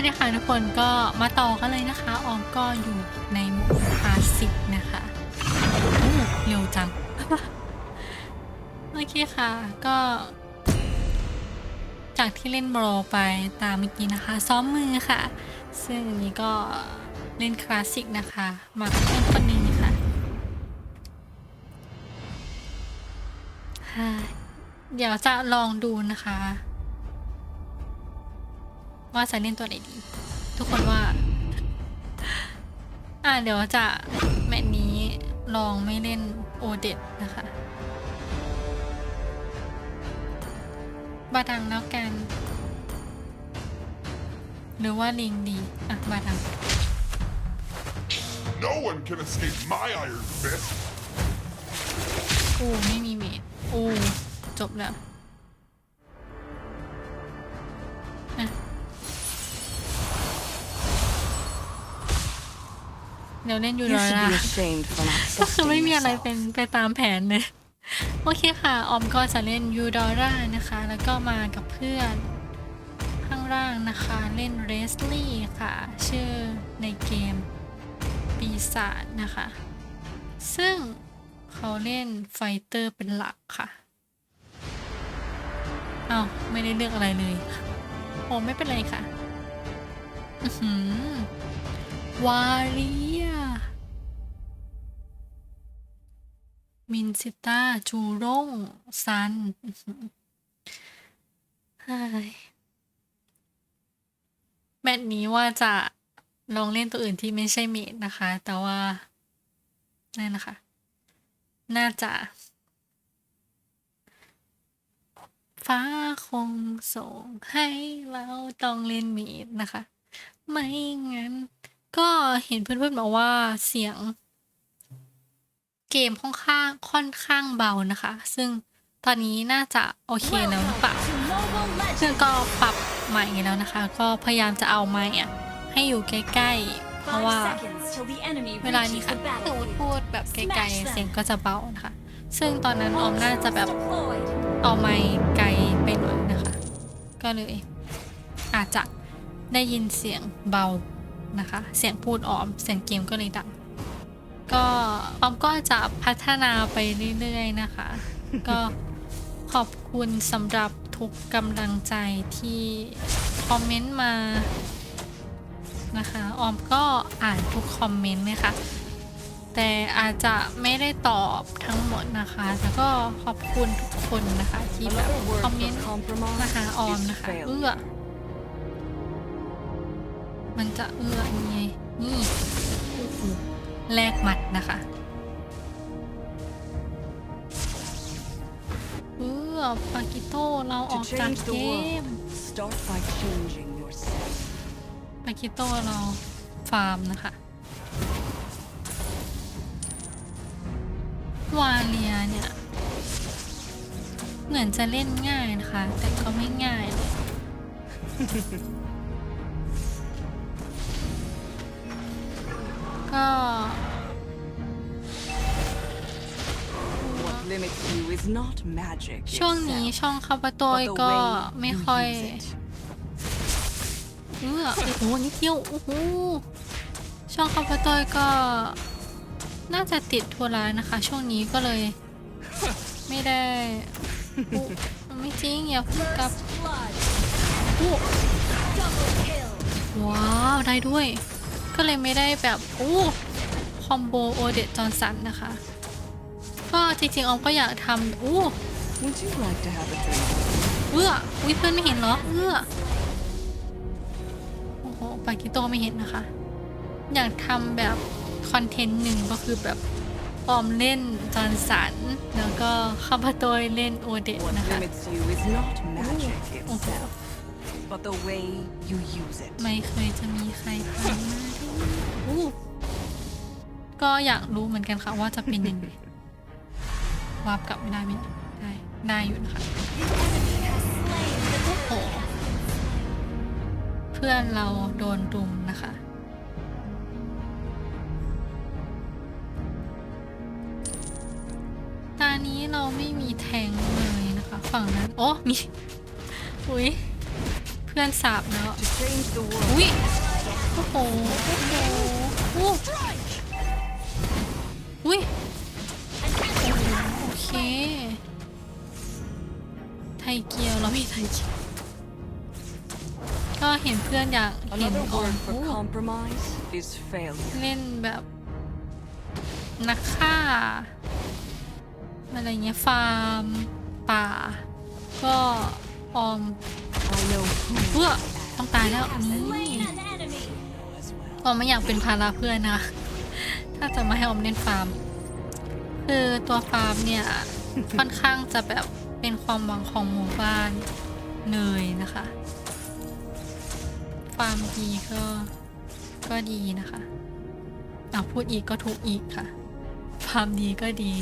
วัสดีค่ะทุกคนก็มาต่อกันเลยนะคะ ออมก็อยู่ในหมดคลาสสิกนะคะอู้เร็วจัง โอเคค่ะ ก็ จากที่เล่นโบรไปตามเมื่อกี้นะคะ ซ้อมมือค่ะ ซึ่งอันนี้ก็เล่นคลาสสิกนะคะ มาเพื่อนคนนึงค่ะฮ่เดี๋ยวจะลองดูนะคะ ว่าจะเล่นตัวไหนดี ทุกคนว่า อ่าเดี๋ยวจะแมตช์นี้ลองไม่เล่นโอเดตนะคะบาดังแล้วกัน หรือว่าลิงดี อะ บาดัง No one can escape my iron fist. อู้ไม่มีเมดอู้จบแล้ว เดี๋ยวเล่นยู You โร should ล่า be ashamed for not ก็คือ trusting ไม่มีอะไร yourself. เป็นไปตามแผนเลย โอเคค่ะ ออมก็จะเล่นยูดอร่านะคะ แล้วก็มากับเพื่อนข้างล่างนะคะ เล่นเรสลี่ค่ะ ชื่อในเกมปีศาจนะคะ ซึ่งเขาเล่นไฟเตอร์เป็นหลักค่ะเอาไม่ได้เลือกอะไรเลยโอ้ไม่เป็นไรค่ะ อือหือวาเรีย มินซิต้า จูร่ง ซันแมตช์นี้ว่าจะลองเล่นตัวอื่นที่ไม่ใช่เมดนะคะ แต่ว่า นั่นนะคะ น่าจะ ฟ้าคงส่งให้เราต้องเล่นเมดนะคะ ไม่งั้น ก็เห็นเพื่อนๆบอกว่าเสียง เกมค่อนข้างค่อนข้างเบานะคะ ซึ่งตอนนี้น่าจะโอเคแล้วหรือเปล่าซึ่งก็ปรับใหม่แล้วนะคะ ก็พยายามจะเอาไม้อะให้อยู่ใกล้ๆ เพราะว่าเวลานี้ค่ะสมมติพูดแบบไกลๆเสียงก็จะเบานะคะ ซึ่งตอนนั้นออมน่าจะแบบเอาไม้ไกลไปหน่อยนะคะ ก็เลยอาจจะได้ยินเสียงเบานะคะ เสียงพูดออม เสียงเกมก็เลยดัง ก็ออมก็จะพัฒนาไปเรื่อยๆนะคะ ก็ขอบคุณสำหรับทุกกำลังใจที่คอมเมนต์มานะคะออมก็อ่านทุกคอมเมนต์เลยค่ะแต่อาจจะไม่ได้ตอบทั้งหมดนะคะแต่ก็ขอบคุณทุกคนนะคะที่แบบ Another word คอมเมน for ต์ compromise มาหาออม is นะคะ failure. เอื้อมันจะเอื้อยังไงนี่โอ้โห แลกหมัดนะคะเออปากิโต้เราออกจากเกมปากิโต้เราฟาร์มนะคะวาเลียเนี่ย เหมือนจะเล่นง่ายนะคะ แต่ก็ไม่ง่ายเลย ก็ What limits you is not magic ช่วงนี้ itself, ช่องคาปาโตย but the ก็ way ไม่ you ค่อย use it. เออโอ้โหนิดเดียวโอ้โหช่องคาปาโตยก็ น่าจะติดทัวร์ร้ายนะคะ ช่วงนี้ก็เลย ไม่ได้อุ๊ไม่จริง อย่าพูดกับอู้ว้าว ได้ด้วย ก็เลยไม่ได้แบบอู้คอมโบโอเดตจอร์สันนะคะ ก็จริงๆออมก็อยากทำอู้ Would you like to have a drink? เอื้อวิเพื่อนไม่เห็นเหรอเอื้อโอ้โหปากิโตไม่เห็นนะคะ อยากทำแบบคอนเทนต์หนึ่งก็คือแบบออมเล่นจอร์นสัน แล้วก็ข้าพโตยเล่นโอเดต What นะคะ limits you is not magic โอ้โห itself, but the way you use it. ไม่เคยจะมีใครทำมาได้อู้ก็อยากรู้เหมือนกันค่ะว่าจะเป็นยังไงวาร์ปกลับไม่ได้ไหมได้ได้อยู่นะคะโอ้โหเพื่อนเราโดนรุมนะคะตานี้เราไม่มีแทงเลยนะคะ ฝั่งนั้น โอ้ มี อุ้ย พื่อนพื่อนสาบแล้ว To change the world. อุ้ยโอ้โหโอ้โหโอ้อุ้ยโอเคไทยเกียวเรามีไทยเกียวก็เห็นเพื่อนอยากเห็น Another ออม word for อู้ compromise is failure. เล่นแบบนักฆ่าอะไรเงี้ยฟาร์มป่า ก็ออม I know who เพื่อต้องตายแล้วนี่ออมไม่อยากเป็นภาระเพื่อนนะ ถ้าจะมาให้ออมเล่นฟาร์ม คือตัวฟาร์มเนี่ย ค่อนข้างจะแบบเป็นความหวังของหมู่บ้านเลยนะคะ ฟาร์มดีก็ก็ดีนะคะอะพูดอีกก็ถูกอีกค่ะ ฟาร์มดีก็ดี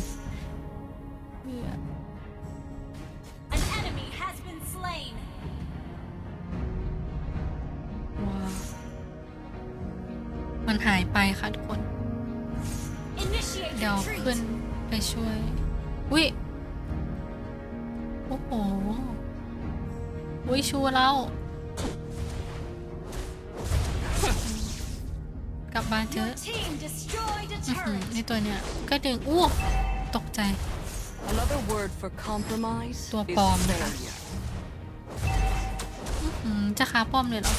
มันหายไปค่ะทุกคน Initiate เดี๋ยว retreat. ขึ้นไปช่วย อุ้ย โอ้โห อุ้ยชูเรา กลับบ้านเถ Your อะ team destroyed a อื้อหือ turret. ในตัวเนี้ยก็ดึง อู้ ตกใจ Another word for compromise Tua is pom นะคะ failure. อืมจะค้าป้อมเลยเหรอ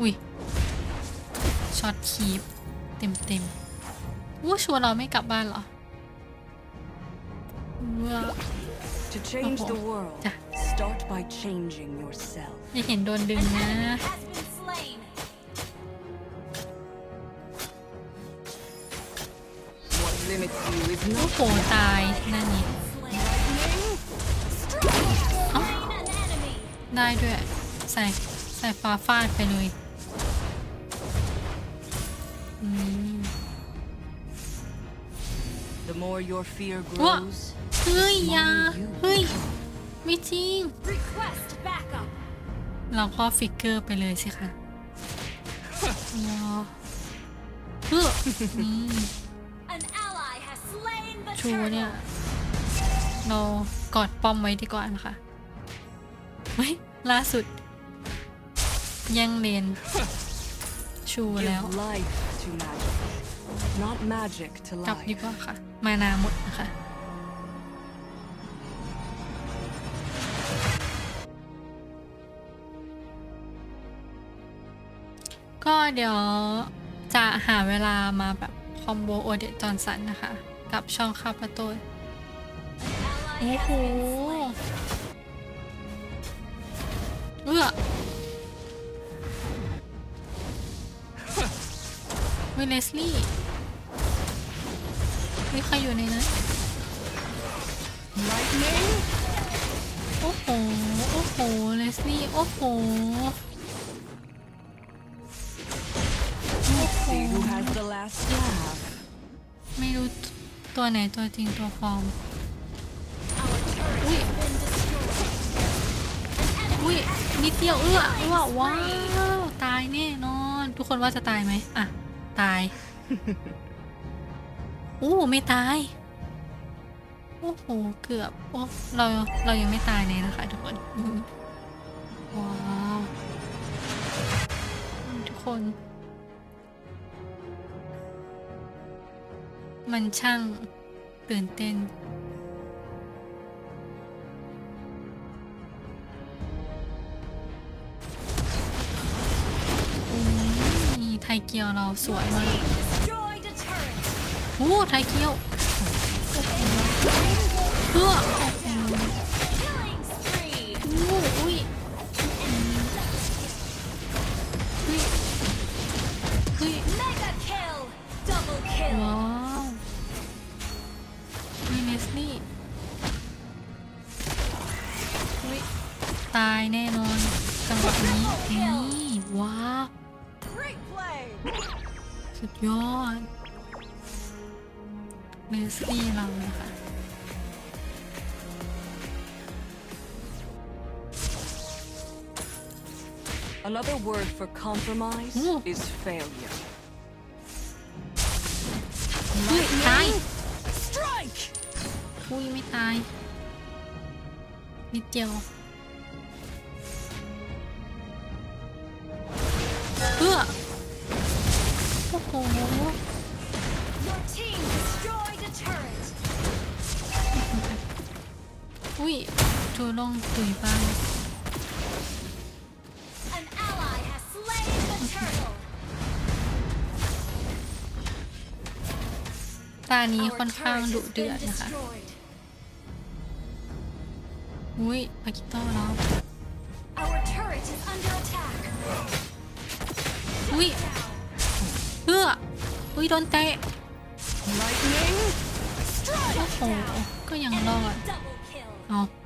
อุ้ย ช็อตคีบเต็มเต็มๆอู้ชัวร์เราไม่กลับบ้านเหรอเว้อ To change Oh. the world, Ja. start by changing yourself. อย่าเห็นโดนดึง An นะ enemy has been slain. What limits you is โอ้ not โหตายนั่นนี่ Slain. Slain an enemy. ได้ด้วยใส่ใส่ฟ้าฟาดไปเลยอืม The more your fear What? grows, เฮ้ย the อยา smaller you เฮ้ยไม่จริง Request backup. เราก็ฟิกเกอร์ไปเลยสิคะว้าวเฮ้อนี่ An ally has slain the ชูเนี่ย turret. เรากอดป้อมไว้ดีกว่านะคะเฮ้ยล่าสุด ยังเลนชูแล้ว Give life to magic, not magic to กลับดี life. กว่าค่ะ มานาหมดนะคะ ก็เดี๋ยวจะหาเวลามาแบบคอมโบโอเดตจอร์นสันนะคะ กับช่องคาประตู Ally โอ้ has โห been slain. เอื้อ วิเลสลี่มีใครอยู่ในนั้น Lightning? โอ้โห โอ้โห เลสลี่ โอ้โห See who has the last laugh. ไม่รู้ตัวไหนตัวจริงตัวปลอม Our turret Ui. has been destroyed. อุ้ยนิดเดียวเอื้อเอื้อว้าว ตายแน่นอน ทุกคนว่าจะตายไหมอะ ตาย อู้ไม่ตาย โอ้โห เกือบ โอ้เรา เรายังไม่ตายเลยนะคะทุกคน ว้าวทุกคน มันช่างตื่นเต้น ยเกียวเราสวยมากโอ้ไทยเกียวเพื่อ ยอดเนสลี่เรานะคะ Another word for compromise Ooh. is failure. เฮ้ยตาย Strike! อุ้ยไม่ตาย นิดเดียว จูลงตุยบ้าง An ally has slain the turtle. ตานี้ Our ค่อนข้าง turret ดุ has เดือ been ดนะคะ destroyed. อุ้ยปากิโต้แล้ว Our turret is under attack. อุ้ยเอื้ออุ้ยโดนเตะ Lightning? โอ้โหก็ยังรอด Double kill. เอาส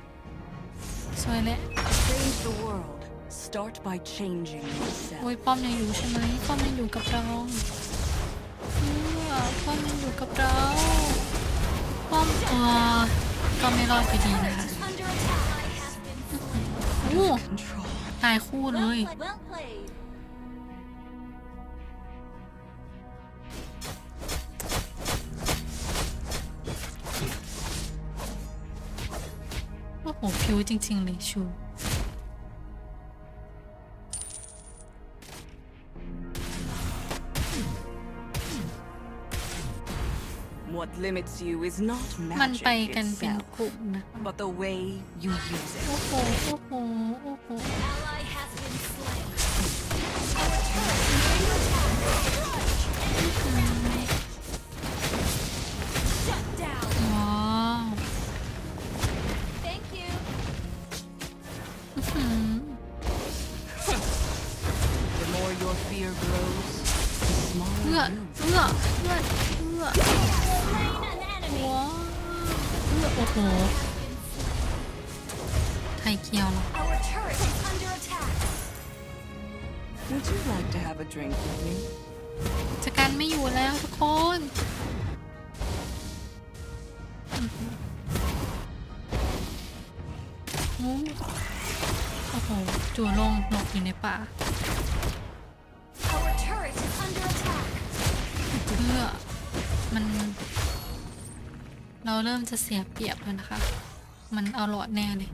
วยแล้ว Change the world. Start by changing yourself. โอ้ยป้อมยังอยู่ใช่ไหมป้อมยังอยู่กับเราเอื้อป้อมยังอยู่กับเราป้อมเออก็ไม่รอดไปดีนะคะ Under attack. I have been slain. โอ้ Control. ตายคู่เลย Well played. Well played. โอ้โหผิวจริง ๆ เลยชู What limits you is not มันไป magic กันเป็น itself, กลุ่มนะ but the way you use โอ้ it. โห โอ้โห โอ้โห โอ้โหจู่ลงหลบอยู่ในป่าเพื่อมัน เราเริ่มจะเสียเปรียบแล้วนะคะ มันเอาหลอดแน่เลย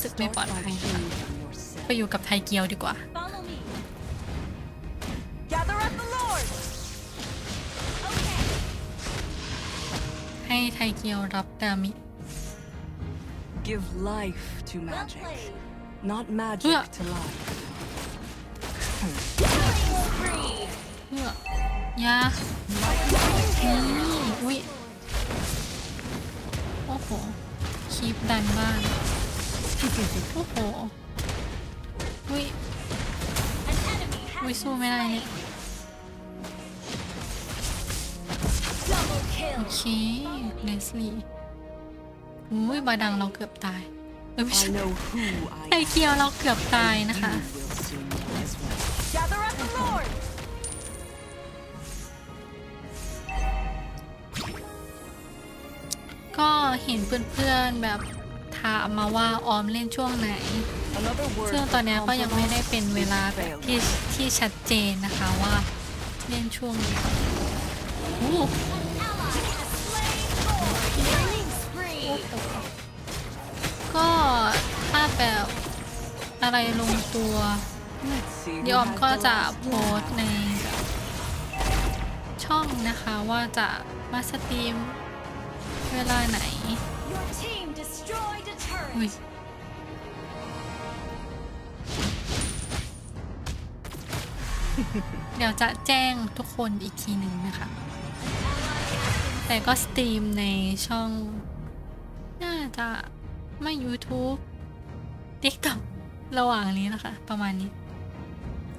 รู้สึกไม่ Start ปลอด by ภัยนะคะ changing yourself. ไปอยู่กับไทยเกียวดีกว่า Follow me. Gather up the Lord! Okay. ให้ไทยเกียวรับดามิ Give life to Well magic, played. not Yeah. magic to life. Killing spree. เพื่อยานี่อุ้ยโอ้โห คีบดันบ้าน โอ้โหอุ้ยอุ้ยสู้ไม่ได้เนี่ยโอเคเลสลีอุ้ยบาดังเราเกือบตายเอ้ยไม่ใช่ไท I ยเกียวเราเกือบตายนะคะก็เห็นเพื่อนๆแบบ ถามมาว่าออมเล่นช่วงไหน ซึ่งตอนนี้ก็ยังไม่ได้เป็นเวลาแบบที่ที่ชัดเจนนะคะว่าเล่นช่วงไหนโอ้ก็ถ้าแบบอะไรลงตัวยออมก็จะโพสในช่องนะคะว่าจะมาสตรีมเวลาไหน อุ้ย turret. เดี๋ยวจะแจ้งทุกคนอีกทีหนึ่งนะคะ แต่ก็สตรีมในช่อง น่าจะไม่ YouTube TikTok ระหว่างนี้นะคะ ประมาณนี้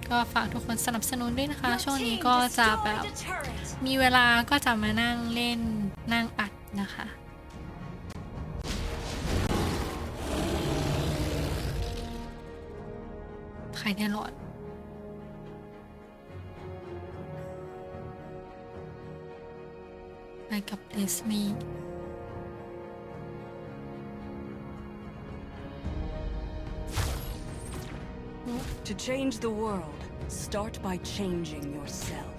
ก็ฝากทุกคนสนับสนุนด้วยนะคะ Your ช่วงนี้ team ก็จะแบบ destroyed a turret. มีเวลาก็จะมานั่งเล่นนั่งอัดนะคะ ใครแน่รอดไปกับเลสลีย์ To change the world, start by changing yourself.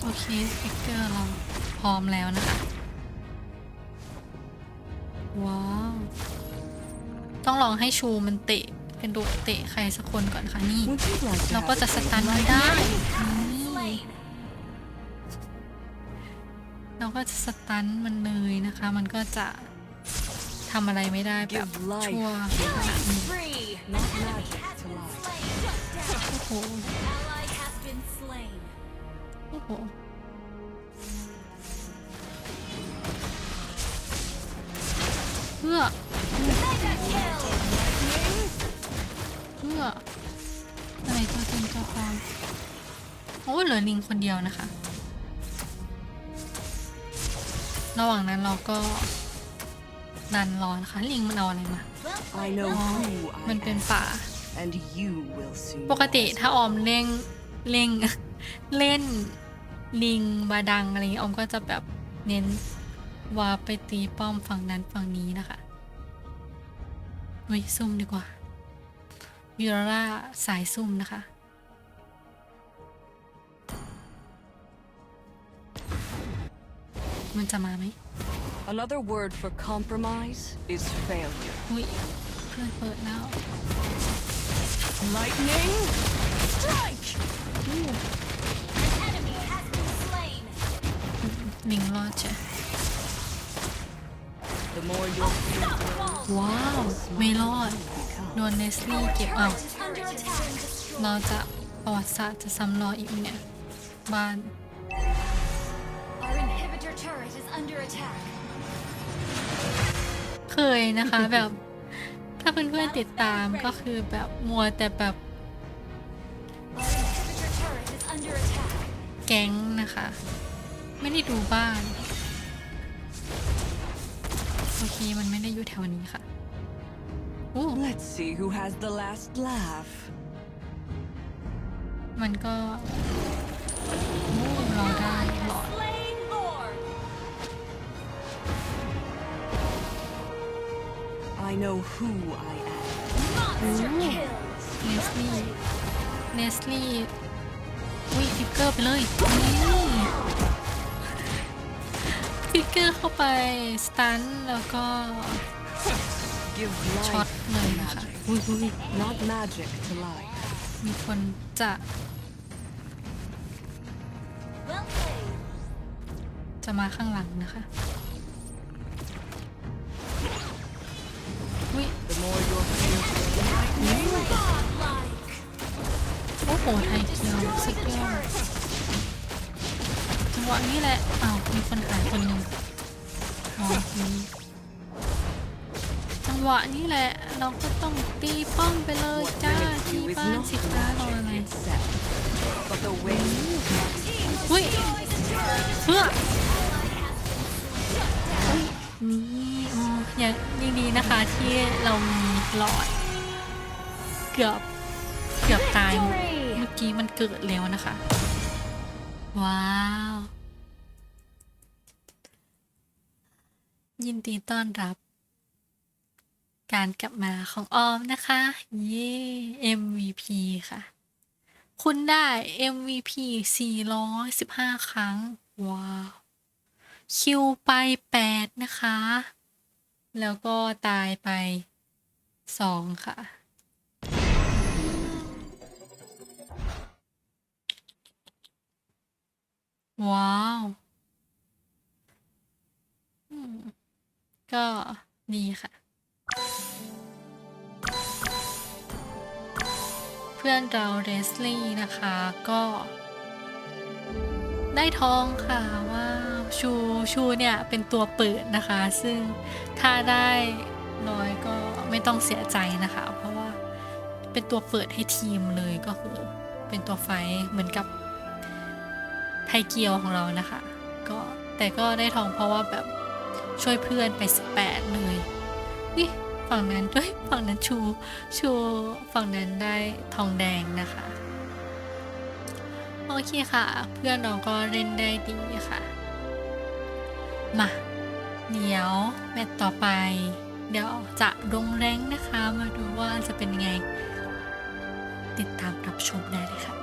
โอเคสปิเกอร์เราพร้อมแล้วนะคะ ว้าว ต้องลองให้ชูมันเตะ กระโดดเตะใครสักคนก่อนค่ะนี่ Would you like to เรา have ก็ a จะส taste ตัน of มัน my ได้ Slain. เราก็จะสตันมันเลยนะคะ มันก็จะทำอะไรไม่ได้แบบ Give life ชั่ว Free. Not magic to life. Slain. โอ้โห Ally has been slain. โอ้โหเพื่อ Mega kill. เพื่ออะไรตัวจริงตัวปลอมโอ้เหลือลิงคนเดียวนะคะ ระหว่างนั้นเราก็ดันรอนะคะลิงมันเอาอะไรมา Well I played. know อ๋อ who มัน I เป็น am, ป่า and you will soon. ปกติ also. ถ้าออมเล่งเล่ง เล่นลิงบาดังอะไรอย่างเงี้ยออมก็จะแบบเน้นว่าไปตีป้อมฝั่งนั้นฝั่งนี้นะคะอุ้ยซุ่มดีกว่า ยูราร่าสายซุ่มนะคะ มันจะมาไหม Another word for compromise is failure. อุ้ยเพื่อนเปิดแล้ว Lightning, strike! Enemy has been slain. ลิงรอดใช่ ว้าว ไม่รอด โดนเนสลี่เก็บเอา Turret is under attack. เราจะประวัติศาสตร์จะซ้ำรอยอีกไหมเนี่ย บ้าน Our inhibitor turret is under attack. เคยนะคะแบบ ถ้าเพื่อนๆติดตามก็คือแบบมัวแต่แบบ Our inhibitor turret is under attack. แก๊งนะคะ ไม่ได้ดูบ้าน โอเค มันไม่ได้อยู่แถวนี้ค่ะอู้ Let's see who has the last laugh. มันก็อู้เราได้หลอด Slain Lord. I know who I am. Monster Ooh. kills. เนสลี่เนสลี่อุ้ยฟิกเกอร์ไปเลยนี่ ฟิกเกอร์เข้าไป สตันแล้วก็ Give ช็อต life เลยนะคะอุ้ยอุ้ย not magic to life. มีคนจะ Well played. จะมาข้างหลังนะคะอุ้ย The more your fear Godlike. โอ้โหไทยเกียวสุด Destroy the ยอด วะนี้แหละ อ้าว มีคนหายคนหนึ่งอ๋อมีจังหวะนี้แหละ เราก็ต้องตีป้อมไปเลยจ้าที่บ้านสิจ้ารออะไรเฮ้ยเพื่อนี่ออย่างยังดีนะคะที่เรามีหลอด เกือบเกือบตายเมื่อกี้มันเกิดแล้วนะคะ ว้าว ยินดีต้อนรับ การกลับมาของออมนะคะ เย้ MVP ค่ะ คุณได้ MVP 415 ครั้ง ว้าว คิวไป 8 นะคะ แล้วก็ตายไป 2 ค่ะว้าว อืม ก็ดีค่ะ เพื่อนเราเรสลี่นะคะ ก็ ได้ทองค่ะว่าชูชูเนี่ย เป็นตัวเปิดนะคะ ซึ่งถ้าได้น้อยก็ไม่ต้องเสียใจนะคะ เพราะว่าเป็นตัวเปิดให้ทีมเลยก็คือ เป็นตัวไฟเหมือนกับไทเกียวของเรานะคะ ก็แต่ก็ได้ทองเพราะว่าแบบ ช่วยเพื่อนไป 18 เลย นี่ฝั่งนั้นเอ้ยฝั่งนั้นชูชูฝั่งนั้นได้ทองแดงนะคะ โอเคค่ะ เพื่อนเราก็เล่นได้ดีค่ะ มาเดี๋ยวแมตต์ต่อไป เดี๋ยวจะลงแรงนะคะ มาดูว่าจะเป็นยังไง ติดตามรับชมได้เลยค่ะ